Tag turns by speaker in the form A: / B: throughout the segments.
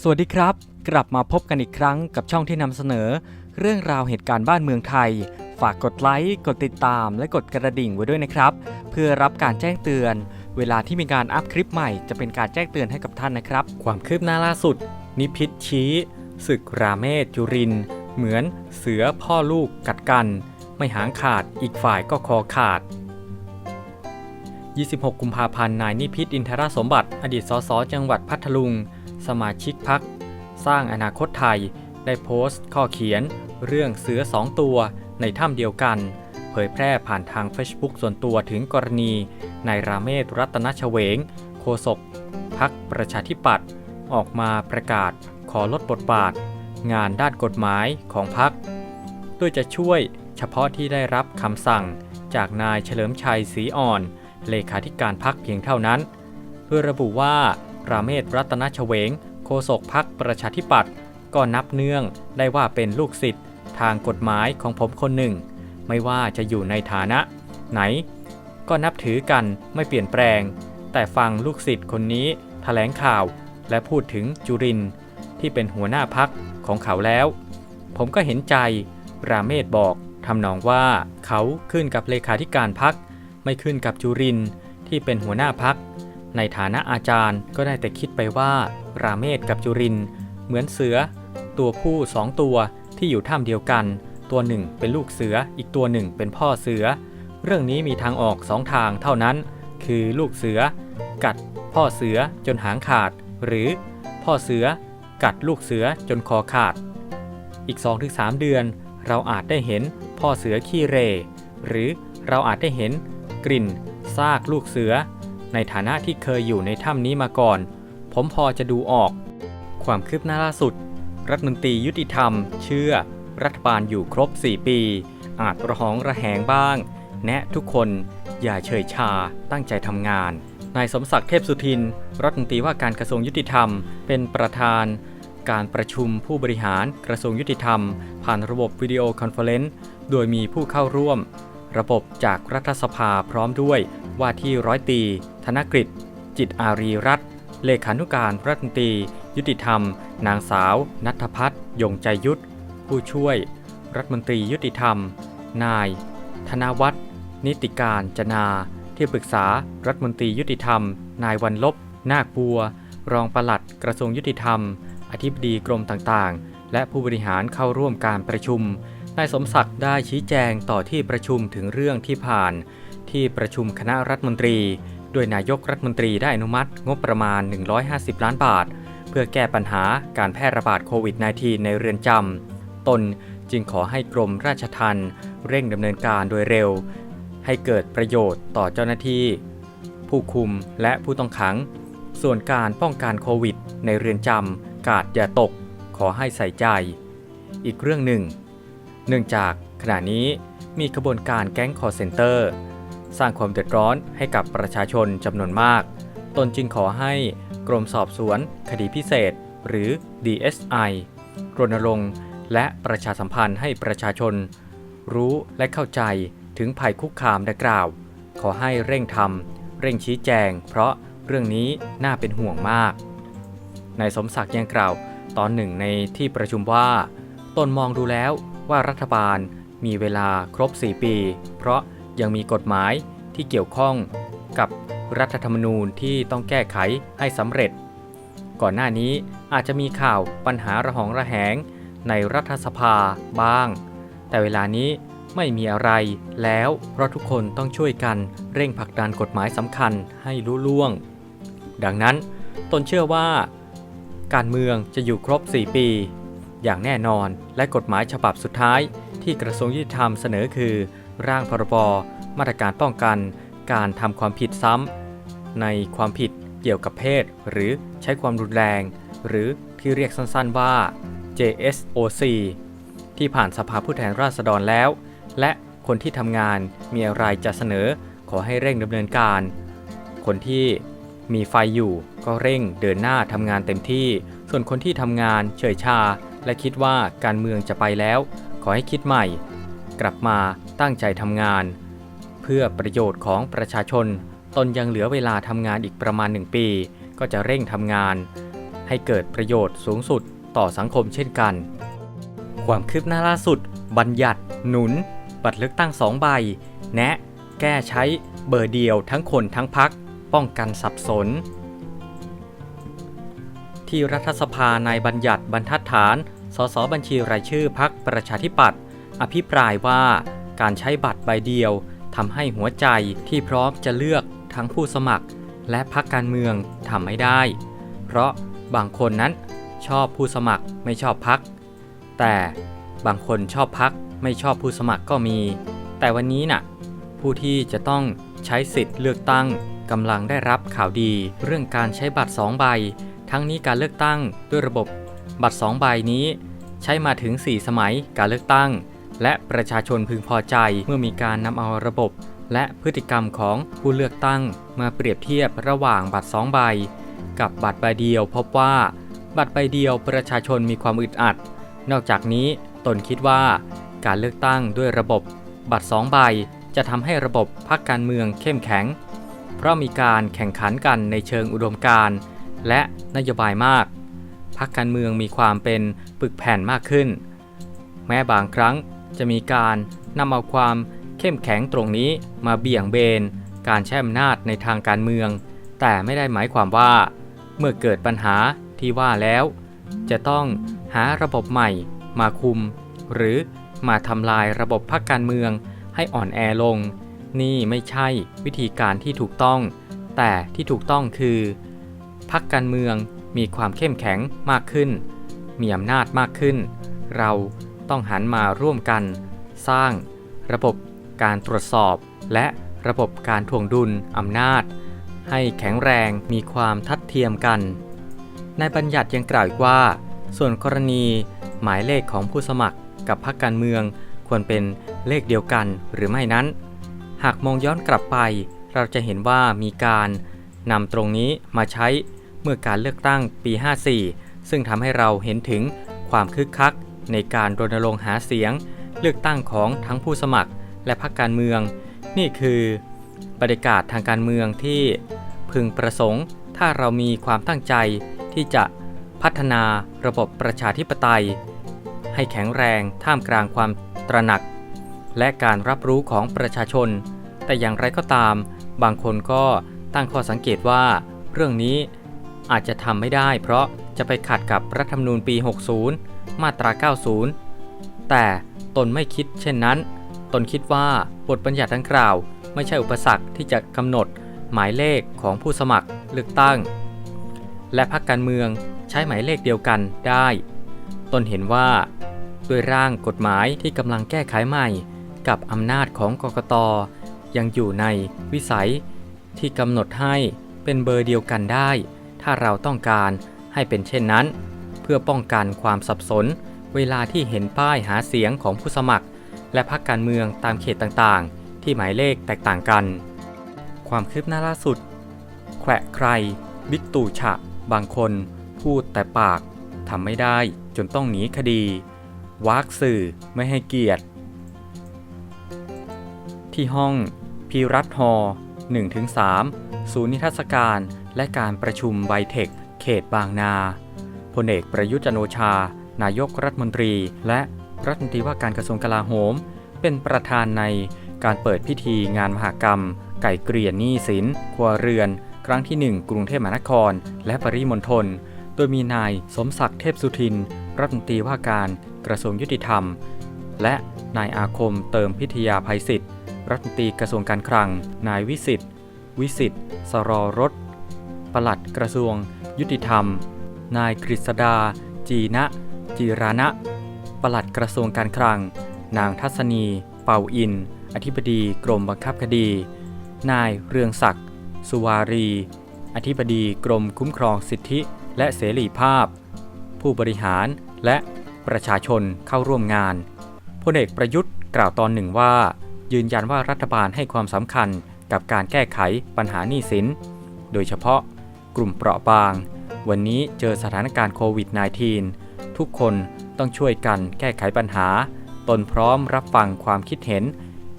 A: สวัสดีครับ กลับมาพบกันอีกครั้งกับช่องที่นำเสนอ เรื่องราวเหตุการณ์บ้านเมืองไทย ฝากกดไลค์กดติดตาม และกดกระดิ่งไว้ด้วยนะครับ เพื่อรับการแจ้งเตือน เวลาที่มีการอัพคลิปใหม่จะเป็นการแจ้งเตือนให้กับท่านนะครับ ความคืบหน้าล่าสุด นิพิษชี้ศึกราเมศจุริน เหมือนเสือพ่อลูกกัดกัน ไม่หางขาดอีกฝ่ายก็คอขาด26 กุมภาพันธ์ นายนิพิษอินทรสมบัติ อดีตสสจังหวัดพัทลุง สมาชิกพัก สร้างอนาคตไทย ได้โพสต์ข้อเขียน เรื่องเสือสองตัวในถ้ำเดียวกัน เผยแพร่ผ่านทาง Facebook ส่วนตัวถึงกรณีนายราเมศรัตนชเวง โฆษกพักประชาธิปัตย์ออกมาประกาศขอลดบทบาท งานด้านกฎหมายของพักโดยจะช่วยเฉพาะที่ได้รับคำสั่งจากนายเฉลิมชัยศรีอ่อน เลขาธิการพักเพียงเท่านั้น เพื่อระบุว่า ราเมศรัตนชเวง โฆษกพักประชาธิปัตย์ก็นับเนื่องได้ว่าเป็นลูกศิษย์ทางกฎหมายของผมคนหนึ่ง ไม่ว่าจะอยู่ในฐานะ ไหน ก็นับถือกันไม่เปลี่ยนแปลง แต่ฟังลูกศิษย์คนนี้แถลงข่าวและพูดถึงจุรินที่เป็นหัวหน้าพักของเขาแล้ว ผมก็เห็นใจ ราเมศบอกทำนองว่าเขาขึ้นกับเลขาธิการพัก ไม่ขึ้นกับจุรินที่เป็นหัวหน้าพัก ในฐานะอาจารย์ก็ได้แต่คิดไปว่าราเมศกับจุริน เหมือนเสือ ตัวผู้สองตัวที่อยู่ถ้ำเดียวกัน ตัวหนึ่งเป็นลูกเสืออีกตัวหนึ่งเป็นพ่อเสือ เรื่องนี้มีทางออกสองทางเท่านั้น คือลูกเสือ กัดพ่อเสือจนหางขาด หรือพ่อเสือ กัดลูกเสือจนคอขาด อีก 2-3 เดือน เราอาจได้เห็นพ่อเสือขี้เร หรือเราอาจได้เห็นกลิ่นซากลูกเสือ ในฐานะที่เคยอยู่ในถ้ำนี้มาก่อน ผมพอจะดูออก ความคืบหน้าล่าสุด รัฐมนตรียุติธรรม เชื่อ รัฐบาลอยู่ครบ 4 ปี อาจระหองระแหงบ้าง แนะทุกคนอย่าเฉยชาตั้งใจทำงาน นายสมศักดิ์เทพสุทิน รัฐมนตรีว่าการกระทรวงยุติธรรม เป็นประธาน การประชุมผู้บริหารกระทรวงยุติธรรม ผ่านระบบวิดีโอคอนเฟอเรนซ์โดยมีผู้เข้าร่วม ระบบจากรัฐสภาพร้อมด้วย ว่าที่ร้อยตี ธนกฤษ จิตอารีรัตนเลขานุการรัฐมนตรี ยุติธรรม นางสาว นัทพัฒน์ยงใจยุทธ ผู้ช่วย รัฐมนตรียุติธรรม นาย ธนวัฒน์นิติการจนา ที่ปรึกษารัฐมนตรียุติธรรม นายวันลบ นาคบัว รองปลัดกระทรวงยุติธรรม อธิบดีกรมต่างๆ และผู้บริหารเข้าร่วมการประชุมนายสมศักดิ์ได้ชี้แจงต่อที่ประชุมถึงเรื่องที่ผ่าน ที่ประชุมคณะรัฐมนตรี โดยนายกรัฐมนตรีได้อนุมัติงบประมาณ 150 ล้านบาท เพื่อแก้ปัญหาการแพร่ระบาดโควิด -19 ในเรือนจำตนจึงขอให้กรมราชทัณฑ์เร่งดำเนินการโดยเร็ว ให้เกิดประโยชน์ต่อเจ้าหน้าที่ ผู้คุมและผู้ต้องขัง ส่วนการป้องกันโควิด ในเรือนจำกาดอย่าตก ขอให้ใส่ใจ อีกเรื่องหนึ่ง เนื่องจากขณะนี้มีขบวนการแก๊งคอร์เซนเตอร์ สร้างความเดือดร้อนให้กับประชาชนจำนวนมาก ตนจึงขอให้กรมสอบสวน คดีพิเศษ หรือ DSI รณรงค์และประชาสัมพันธ์ให้ประชาชน รู้และเข้าใจถึงภัยคุกคามดังกล่าว ขอให้เร่งทำเร่งชี้แจง เพราะเรื่องนี้น่าเป็นห่วงมากนายสมศักดิ์ยังกล่าวตอนหนึ่งในที่ประชุมว่า ตนมองดูแล้วว่ารัฐบาลมีเวลาครบ 4 ปี เพราะ ยังมีกฎหมายที่เกี่ยวข้องกับรัฐธรรมนูญที่ต้องแก้ไขให้สำเร็จ ก่อนหน้านี้อาจจะมีข่าวปัญหาระหองระแหงในรัฐสภาบ้าง แต่เวลานี้ไม่มีอะไรแล้วเพราะทุกคนต้องช่วยกันเร่งผลักดันกฎหมายสำคัญให้ลุล่วง ดังนั้นตนเชื่อว่า การเมืองจะอยู่ครบ 4 ปี อย่างแน่นอนและกฎหมายฉบับสุดท้ายที่กระทรวงยุติธรรมเสนอคือ ร่างพรบมาตรการป้องกัน การทำความผิดซ้ำในความผิดเกี่ยวกับเพศ หรือใช้ความรุนแรง หรือที่เรียกสั้นๆว่า JSOC ที่ผ่านสภาผู้แทนราษฎรแล้ว และคนที่ทำงานมีอะไรจะเสนอขอให้เร่งดำเนินการ คนที่มีไฟอยู่ก็เร่งเดินหน้าทำงานเต็มที่ ส่วนคนที่ทำงานเฉยชา และคิดว่าการเมืองจะไปแล้ว ขอให้คิดใหม่ กลับมา ตั้งใจทำงาน เพื่อประโยชน์ของประชาชน ตนยังเหลือเวลาทำงานอีกประมาณหนึ่งปี ก็จะเร่งทำงาน ให้เกิดประโยชน์สูงสุดต่อสังคมเช่นกัน ความคืบหน้าล่าสุด บัญญัติ หนุน บัตรเลือกตั้งสองใบ แนะ แก้ใช้เบอร์เดียวทั้งคนทั้งพัก ป้องกันสับสน ที่รัฐสภาในบัญญัติบรรทัดฐาน สสบัญชีรายชื่อพักประชาธิปัตย์อภิปรายว่า การใช้บัตรใบเดียวทำให้หัวใจที่พร้อมจะเลือกทั้งผู้สมัคร และพักการเมืองทำไม่ได้ เพราะบางคนนั้นชอบผู้สมัครไม่ชอบพักแต่บางคนชอบพักไม่ชอบผู้สมัครก็มี แต่วันนี้น่ะผู้ที่จะต้องใช้สิทธิ์เลือกตั้งกำลังได้รับข่าวดีเรื่องการใช้บัตร 2 ใบ ทั้งนี้การเลือกตั้งด้วยระบบบัตร 2 ใบนี้ ใช้มาถึง 4 สมัยการเลือกตั้ง และประชาชนพึงพอใจเมื่อมีการนำเอาระบบ และพฤติกรรมของผู้เลือกตั้ง มาเปรียบเทียบระหว่างบัตร 2 ใบ กับบัตรใบเดียว พบว่า บัตรใบเดียวประชาชนมีความอึดอัด นอกจากนี้ตนคิดว่า การเลือกตั้งด้วยระบบ บัตร 2 ใบจะทำให้ระบบพักการเมืองเข้มแข็ง เพราะมีการแข่งขันกันในเชิงอุดมการณ์และนโยบายมากพักการเมืองมีความเป็นปึกแผ่นมากขึ้น แม้บางครั้ง จะมีการนำเอาความเข้มแข็งตรงนี้มาเบี่ยงเบน การใช้อำนาจในทางการเมือง แต่ไม่ได้หมายความว่า เมื่อเกิดปัญหาที่ว่าแล้ว จะต้องหาระบบใหม่ มาคุม หรือมาทำลายระบบพักการเมืองให้อ่อนแอลง นี่ไม่ใช่วิธีการที่ถูกต้อง แต่ที่ถูกต้องคือพักการเมืองมีความเข้มแข็งมากขึ้น มีอำนาจมากขึ้น เรา ต้องหันมาร่วมกัน สร้าง ระบบการตรวจสอบ และระบบการทวงดุลอำนาจ ให้แข็งแรงมีความทัดเทียมกัน นายบัญญัติยังกล่าวอีกว่า ส่วนกรณีหมายเลขของผู้สมัครกับพรรคการเมืองควรเป็นเลขเดียวกันหรือไม่นั้น หากมองย้อนกลับไป เราจะเห็นว่ามีการนำตรงนี้มาใช้เมื่อการเลือกตั้งปี 54 ซึ่งทำให้เราเห็นถึงความคึกคัก ในการรณรงค์หาเสียง เลือกตั้งของทั้งผู้สมัครและพรรคการเมือง นี่คือบรรยากาศทางการเมืองที่พึงประสงค์ ถ้าเรามีความตั้งใจที่จะพัฒนาระบบประชาธิปไตย ให้แข็งแรงท่ามกลางความตระหนัก และการรับรู้ของประชาชน แต่อย่างไรก็ตาม บางคนก็ตั้งข้อสังเกตว่า เรื่องนี้อาจจะทำไม่ได้ เพราะจะไปขัดกับรัฐธรรมนูญปี 60 มาตรา 90 แต่ตนไม่คิดเช่นนั้น ตนคิดว่าบทบัญญัติดังกล่าว ไม่ใช่อุปสรรคที่จะกำหนดหมายเลขของผู้สมัครเลือกตั้ง และพรรคการเมืองใช้หมายเลขเดียวกันได้ ตนเห็นว่า ด้วยร่างกฎหมายที่กำลังแก้ไขใหม่ กับอำนาจของกกตยังอยู่ในวิสัยที่กำหนดให้เป็นเบอร์เดียวกันได้ ถ้าเราต้องการให้เป็นเช่นนั้น พื่อป้องกันความสับสน เวลาที่เห็นป้ายหาเสียงของผู้สมัคร และพรรคการเมืองตามเขตต่างๆ ที่หมายเลขแตกต่างกัน ความคืบหน้าล่าสุด แขวะใคร บิ๊กตู่ฉะ บางคน พูดแต่ปากทำไม่ได้จนต้องหนีคดีวากสื่อไม่ให้เกียรติ ที่ห้องพีรัตฮอ1-3 ศูนย์นิทรรศการและการประชุมไบเทค เขตบางนา พลเอกประยุจันโอชา นายกรัฐมนตรี และรัฐมนตรีว่าการกระทรวงกลาโหม เป็นประธานในการเปิดพิธีงานมหกรรม ไก่เกลี่ยหนี้สินครัวเรือน ครั้งที่ 1 กรุงเทพมหานคร และปริมณฑลโดยมีนายสมศักดิ์เทพสุทิน รัฐมนตรีว่าการกระทรวงยุติธรรม และนายอาคมเติมพิทยาภัยศิษย์รัฐมนตรีกระทรวงการคลัง นายวิสิทธิ์ วิสิทธิ์ สรรสปลัดกระทรวงยุติธรรม นายกฤษดา จีนะจีรานะ ปลัดกระทรวงการคลัง นางทัศนี เป่าอิน อธิบดีกรมบังคับคดี นายเรืองศักดิ์สุวารี อธิบดีกรมคุ้มครองสิทธิและเสรีภาพ ผู้บริหารและประชาชนเข้าร่วมงานพลเอกประยุทธ์กล่าวตอนหนึ่งว่า ยืนยันว่ารัฐบาลให้ความสำคัญกับการแก้ไขปัญหาหนี้สิน โดยเฉพาะกลุ่มเปราะบาง วันนี้เจอสถานการณ์โควิด -19 ทุกคนต้องช่วยกันแก้ไขปัญหา ตนพร้อมรับฟังความคิดเห็น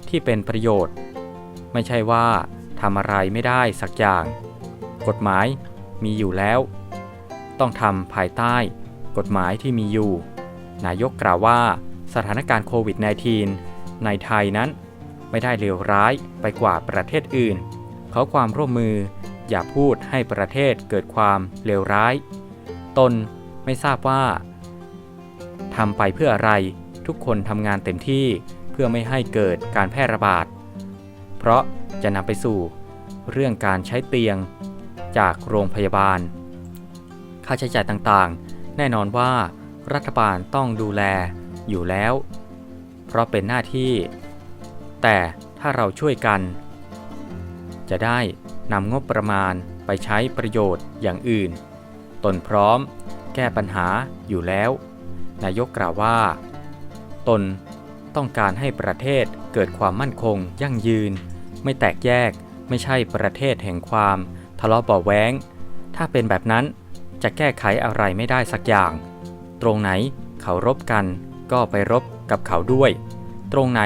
A: ที่เป็นประโยชน์ ไม่ใช่ว่าทำอะไรไม่ได้สักอย่าง กฎหมายมีอยู่แล้ว ต้องทำภายใต้กฎหมายที่มีอยู่ นายกกล่าวว่าสถานการณ์โควิด -19 ในไทยนั้น ไม่ได้เลวร้ายไปกว่าประเทศอื่น เขอความร่วมมือ อย่าพูดให้ประเทศเกิดความเลวร้าย ตนไม่ทราบว่าทำไปเพื่ออะไรทุกคนทำงานเต็มที่เพื่อไม่ให้เกิดการแพร่ระบาด เพราะจะนำไปสู่เรื่องการใช้เตียงจากโรงพยาบาล ค่าใช้จ่ายต่างๆ แน่นอนว่ารัฐบาลต้องดูแลอยู่แล้ว เพราะเป็นหน้าที่ แต่ถ้าเราช่วยกัน จะได้ นำงบประมาณไปใช้ประโยชน์อย่างอื่น ตนพร้อม แก้ปัญหาอยู่แล้ว นายกกล่าวว่า ตนต้องการให้ประเทศเกิดความมั่นคง ยั่งยืน ไม่แตกแยกไม่ใช่ประเทศแห่งความทะเลาะเบาแว้งถ้าเป็นแบบนั้นจะแก้ไขอะไรไม่ได้สักอย่าง ตรงไหนเขารบกัน ก็ไปรบกับเขาด้วย ตรงไหน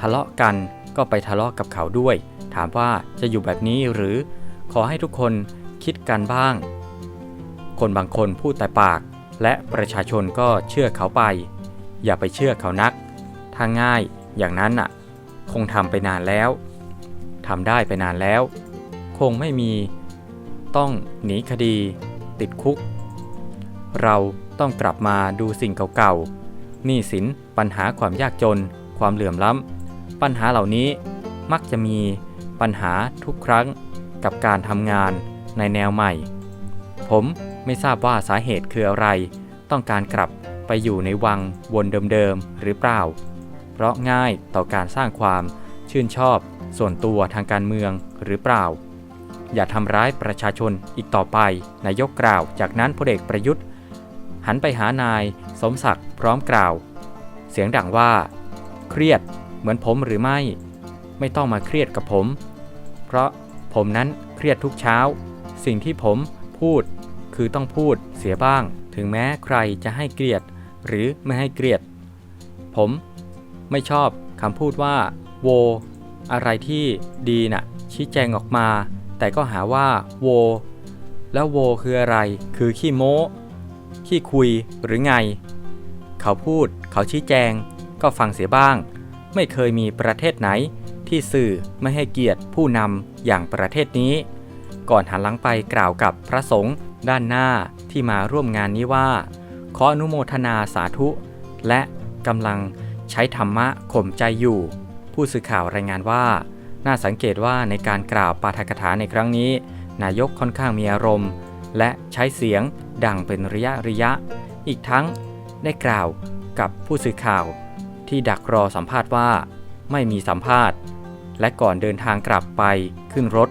A: ทะเลาะกันก็ไปทะเลาะกับเขาด้วย ถามว่าจะอยู่แบบนี้หรือขอให้ทุกคนคิดกันบ้าง คนบางคนพูดแต่ปาก และประชาชนก็เชื่อเขาไป อย่าไปเชื่อเขานัก ถ้าง่ายอย่างนั้นน่ะ คงทำไปนานแล้วทำได้ไปนานแล้ว คงไม่มี ต้องหนีคดี ติดคุก เราต้องกลับมาดูสิ่งเก่าๆหนี้สินปัญหาความยากจน ความเหลื่อมล้ำปัญหาเหล่านี้มักจะมี ปัญหาทุกครั้งกับการทำงานในแนวใหม่ ผมไม่ทราบว่าสาเหตุคืออะไร ต้องการกลับไปอยู่ในวังวนเดิมๆหรือเปล่า เพราะง่ายต่อการสร้างความชื่นชอบส่วนตัวทางการเมืองหรือเปล่า อย่าทำร้ายประชาชนอีกต่อไป นายกกล่าว จากนั้นพลเอกประยุทธ์ หันไปหานายสมศักดิ์พร้อมกล่าว เสียงดังว่า เครียดเหมือนผมหรือไม่ ไม่ต้องมาเครียดกับผม เพราะผมนั้นเครียดทุกเช้า สิ่งที่ผมพูดคือต้องพูดเสียบ้าง ถึงแม้ใครจะให้เกลียดหรือไม่ให้เกลียด ผมไม่ชอบคำพูดว่า โว อะไรที่ดีน่ะ ชี้แจงออกมา แต่ก็หาว่า โว แล้วโวคืออะไร คือขี้โม้ ขี้คุยหรือไง เขาพูดเขาชี้แจงก็ฟังเสียบ้าง ไม่เคยมีประเทศไหน ที่สื่อไม่ให้เกียรติผู้นำอย่างประเทศนี้ ก่อนหันหลังไปกล่าวกับพระสงฆ์ด้านหน้าที่มาร่วมงานนี้ว่า ขออนุโมทนาสาธุ และกำลังใช้ธรรมะข่มใจอยู่ ผู้สื่อข่าวรายงานว่า น่าสังเกตว่าในการกล่าวปาฐกถาในครั้งนี้ นายกค่อนข้างมีอารมณ์ และใช้เสียงดังเป็นระยะระยะ อีกทั้งได้กล่าวกับผู้สื่อข่าว ที่ดักรอสัมภาษณ์ว่า ไม่มีสัมภาษณ์ และก่อนเดินทางกลับไปขึ้นรถ